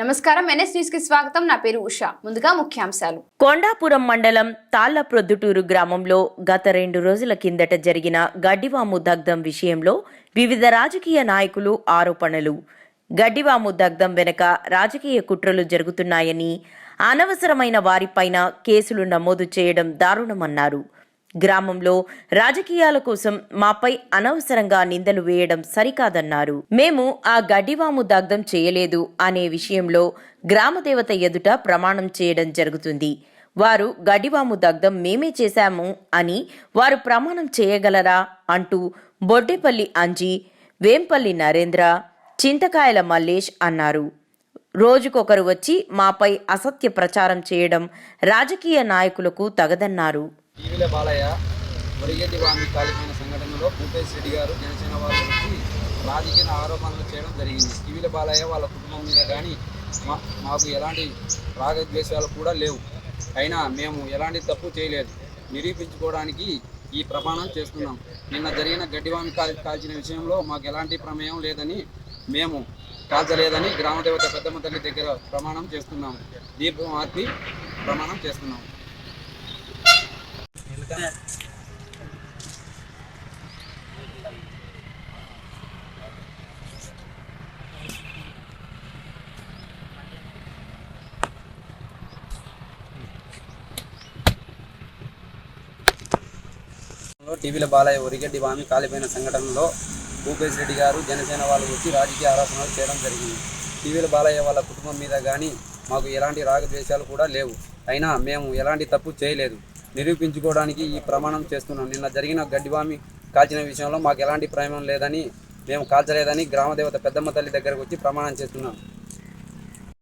నమస్కారం ఎన్ఎస్ న్యూస్కి స్వాగతం. నా పేరు ఉషా. ముందుగా ముఖ్యాంశాలు. కొండాపురం మండలం తాళ్ళ ప్రొద్దుటూరు గ్రామంలో గత రెండు రోజుల కిందట జరిగిన గడ్డివాము దగ్ధం విషయంలో వివిధ రాజకీయ నాయకులు ఆరోపణలు. గడ్డివాము దగ్ధం వెనుక రాజకీయ కుట్రలు జరుగుతున్నాయని అనవసరమైన వారిపైన కేసులు నమోదు చేయడం దారుణమన్నారు. గ్రామంలో రాజకీయాల కోసం మాపై అనవసరంగా నిందలు వేయడం సరికాదన్నారు. మేము ఆ గడ్డివాము దగ్ధం చేయలేదు అనే విషయంలో గ్రామదేవత ఎదుట ప్రమాణం చేయడం జరుగుతుంది. వారు గడ్డివాము దగ్ధం మేమే చేశాము అని వారు ప్రమాణం చేయగలరా అంటూ బొడ్డేపల్లి అంజి వేంపల్లి నరేంద్ర చింతకాయల మల్లేష్ అన్నారు. రోజుకొకరు వచ్చి మాపై అసత్య ప్రచారం చేయడం రాజకీయ నాయకులకు తగదన్నారు. టీవీల బాలయ్య మురిగేటి వామి కాలిపోయిన సంఘటనలో భూపేష్ రెడ్డి గారు జనసేన వారి వచ్చి రాజకీయ ఆరోపణలు చేయడం జరిగింది. టీవీల బాలయ్య వాళ్ళ కుటుంబం మీద కానీ మా మాకు ఎలాంటి రాగద్వేషాలు కూడా లేవు. అయినా మేము ఎలాంటి తప్పు చేయలేదు. నిరూపించుకోవడానికి ఈ ప్రమాణం చేస్తున్నాం. నిన్న జరిగిన గడ్డివామి కాల్ కాల్చిన విషయంలో మాకు ఎలాంటి ప్రమేయం లేదని మేము కాల్చలేదని గ్రామదేవత పెద్దమ్మ తల్లి దగ్గర ప్రమాణం చేస్తున్నాము దీపం ఆర్పి ప్రమాణం చేస్తున్నాం. టీవీల బాలయ్య ఒరిగడ్డి వామి కాలిపోయిన సంఘటనలో భూపేష్ రెడ్డి గారు జనసేన వాళ్ళు వచ్చి రాజకీయ ఆరోపణలు చేయడం జరిగింది. టీవీల బాలయ్య వాళ్ళ కుటుంబం మీద కానీ మాకు ఎలాంటి రాగద్వేషాలు కూడా లేవు. అయినా మేము ఎలాంటి తప్పు చేయలేదు. నిరూపించుకోవడానికి ఈ ప్రమాణం చేస్తున్నాం. నిన్న జరిగిన గడ్డివామి కాల్చిన విషయంలో మాకు ఎలాంటి ప్రమేయం లేదని మేము కాల్చలేదని గ్రామదేవత పెద్దమ్మ తల్లి దగ్గరకు వచ్చి ప్రమాణం చేస్తున్నాం.